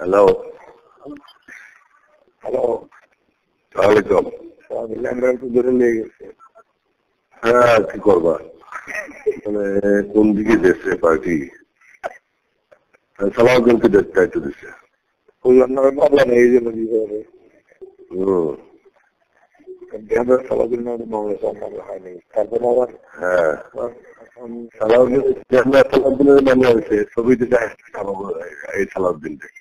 Hello hello সালামালাইকুম lander একটু ধরে লেগে গেছে হ্যাঁ কি করবা? মানে কোন দিকে দেশে পার্টি সালাউদ্দিনকে দায়িত্ব দিচ্ছে ওই আপনারা মামলা নেই এই জন্য দিতে হবে হুম বিহারের মামলা হয়নি। তারপরে আবার হ্যাঁ। সালাউদ্দিন সালাউদ্দিনের হয়েছে ছবি দিতে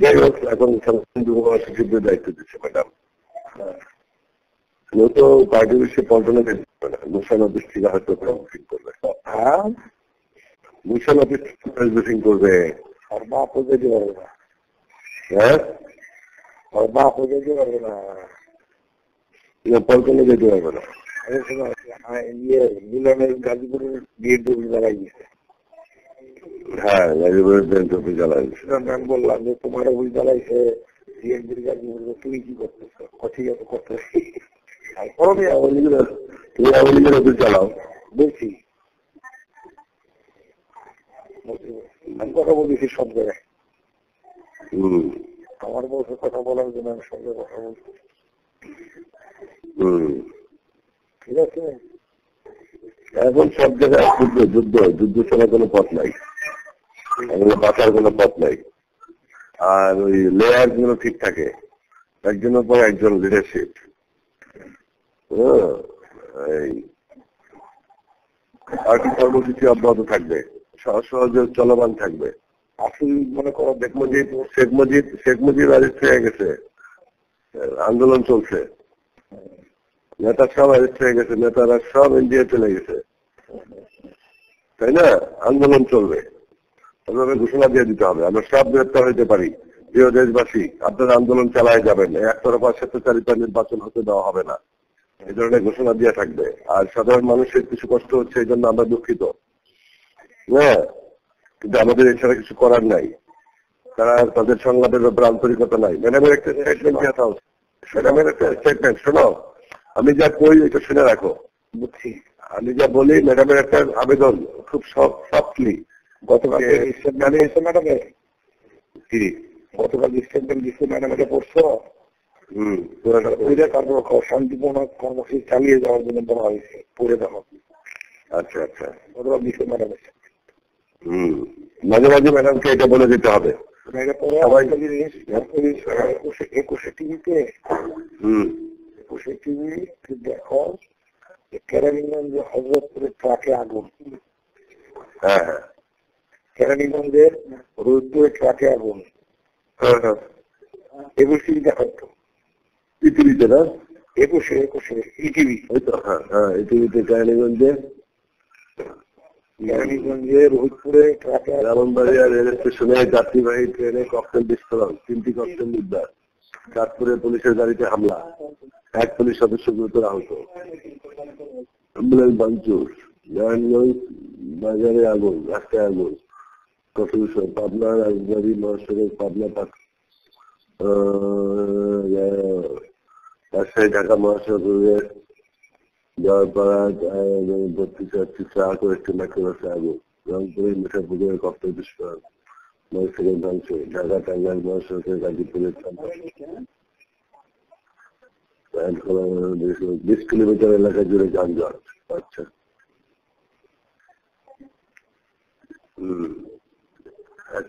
যাই হোক এখন সচিবদের দায়িত্ব দিচ্ছে ম্যাডাম পার্টি পল্টনে দিচ্ছে না। মুসান অফিস থেকে হয়তো ব্রিফিং করবে। হ্যাঁ? মুসান অফিস ব্রিফিং করবে। যেতে পারবে না। হ্যাঁ? বাপ যেতে পারবে না। না, পল্টনে যেতে পারবে না। হ্যাঁ, ইয়ে মিলনের গাজীপুরের বিয়ে ডুবি লাগাই হ্যাঁ জ্বালাই বললাম যে তোমার ওই জ্বালাইছে তুমি কি করতেছো? ঠিক আছে করতেছি আর করবে আওয়ামী লীগের তুমি আওয়ামী লীগের অফিস চালাও। বলছি আমি কথা বলছি সব জায়গায়। হম। আমার বলছে কথা বলার জন্য আমি সঙ্গে কথা বলছি। হম। ঠিক আছে? এখন সব জায়গায় যুদ্ধ যুদ্ধ যুদ্ধ ছাড়া কোনো পথ নাই। এখন বাঁচার কোনো পথ নাই। আর ওই লেয়ারগুলো ঠিক থাকে। একজনের পর একজন লিডারশিপ পার্টি কর্মসূচি অব্যাহত থাকবে? সহজে চলমান থাকবে। আসল মনে করো, শেখ মুজিব শেখ মুজিব শেখ মুজিব অ্যারেস্ট হয়ে গেছে। আন্দোলন চলছে। নেতা সব অ্যারেস্ট হয়ে গেছে। নেতারা সব ইন্ডিয়া চলে গেছে। তাই না? আন্দোলন চলবে। আপনাদের ঘোষণা দিয়ে দিতে হবে। আমরা সব গ্রেপ্তার হইতে পারি। প্রিয় দেশবাসী, আপনারা আন্দোলন চালায় যাবেন। একতরফা স্বেচ্ছাচারিতা নির্বাচন হতে দেওয়া হবে না। এই ধরনের ঘোষণা দিয়ে থাকবে। আর সাধারণ মানুষের কিছু কষ্ট হচ্ছে, এই জন্য আমরা দুঃখিত। হ্যাঁ কিন্তু আমাদের এছাড়া কিছু করার নাই। তারা তাদের সংলাপের ব্যাপারে আন্তরিকতা নাই। ম্যাডামের একটা স্টেটমেন্ট দেওয়া উচিত। ম্যাডামের একটা স্টেটমেন্ট শোনো। আমি যা কই, এটা শুনে রাখো। বুঝছি। আমি যা বলি, ম্যাডামের একটা আবেদন, খুব সফটলি গতকাল স্টেটমেন্ট দিয়েছে ম্যাডামে? কি গতকাল স্টেটমেন্ট দিচ্ছে ম্যাডাম পড়ছো? হম। তারপর শান্তিপূর্ণ কর্মসূচি চালিয়ে যাওয়ার জন্য বলা হয়েছে পড়ে দেখো আচ্ছা আচ্ছা। গতকাল দিচ্ছে ম্যাডাম হম। মাঝে মাঝে ম্যাডামকে এটা বলে দিতে হবে। একুশে টিভিতে হম। একুশে টিভি দেখো যে কেরানীগঞ্জে হজরতপুরের ট্রাকে আগুন। হ্যাঁ হ্যাঁ। কেরানীগঞ্জের রোদপুরে ট্রাকে আগুন হ্যাঁ হ্যাঁ। একুশে টিভি দেখো তো পৃথিবীতে না? একুশে একুশে ইটিভি ওই তো হ্যাঁ হ্যাঁ কেরানীগঞ্জে। ট্রাকে ব্রাহ্মণবাড়িয়া রেল স্টেশনে যাত্রীবাহী ট্রেনে ককটেল বিস্ফোরণ তিনটি ককটেল উদ্ধার। চাঁদপুরে পুলিশের গাড়িতে হামলা এক পুলিশ সদস্য গুরুতর আহত। অ্যাম্বুলেন্স ভাঙচুর নারায়ণগঞ্জ বাজারে আগুন রাস্তায় আগুন। বিষয় পাবনা রাজবাড়ি মহাসড়ক পাবনা পাক রাজশাহী ঢাকা মহাসড়কের জয়পাড়া বত্রিশ আটত্রিশ আহত একটি মাইক্রোবাসে আগুন রংপুরে মিঠাপুকুরের ককটেল বিস্ফোরণ মহাসড়ক ধ্বংস ঢাকা টাঙ্গাইল মহাসড়কের গাজীপুরের বিশ কিলোমিটার এলাকা জুড়ে যানজট আচ্ছা হম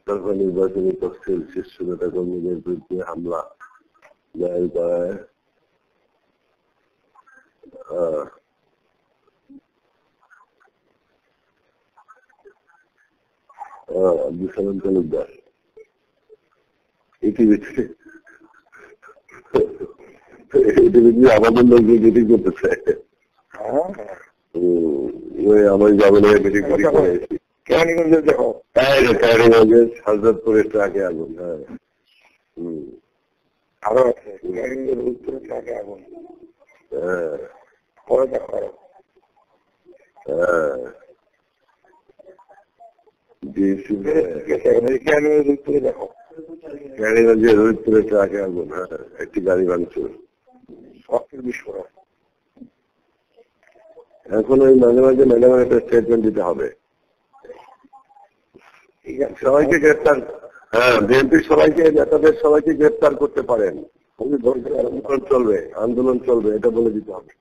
একতরফা নির্বাচনী তফসিল শীর্ষ নেতা কর্মীদের বিরুদ্ধে হামলা দায়ের করায় তালুকদার। আমাদের মিটিং হ্যাঁ। ওই আমার মিটিং করে এসেছি। দেখো। হাজরতপুরের ট্রাকে আগুন হ্যাঁ। হুম। হ্যাঁ হ্যাঁ। ট্রাকে আগুন হ্যাঁ একটি গাড়ি ভাঙচুর। শখের বিস্ফোরণ। এখন ওই মাঝে মাঝে ম্যাডামের একটা স্টেটমেন্ট দিতে হবে। সবাইকে গ্রেফতার হ্যাঁ বিএনপি সবাইকে, নেতাদের সবাইকে গ্রেফতার করতে পারেন। আন্দোলন চলবে আন্দোলন চলবে, এটা বলে দিতে হবে।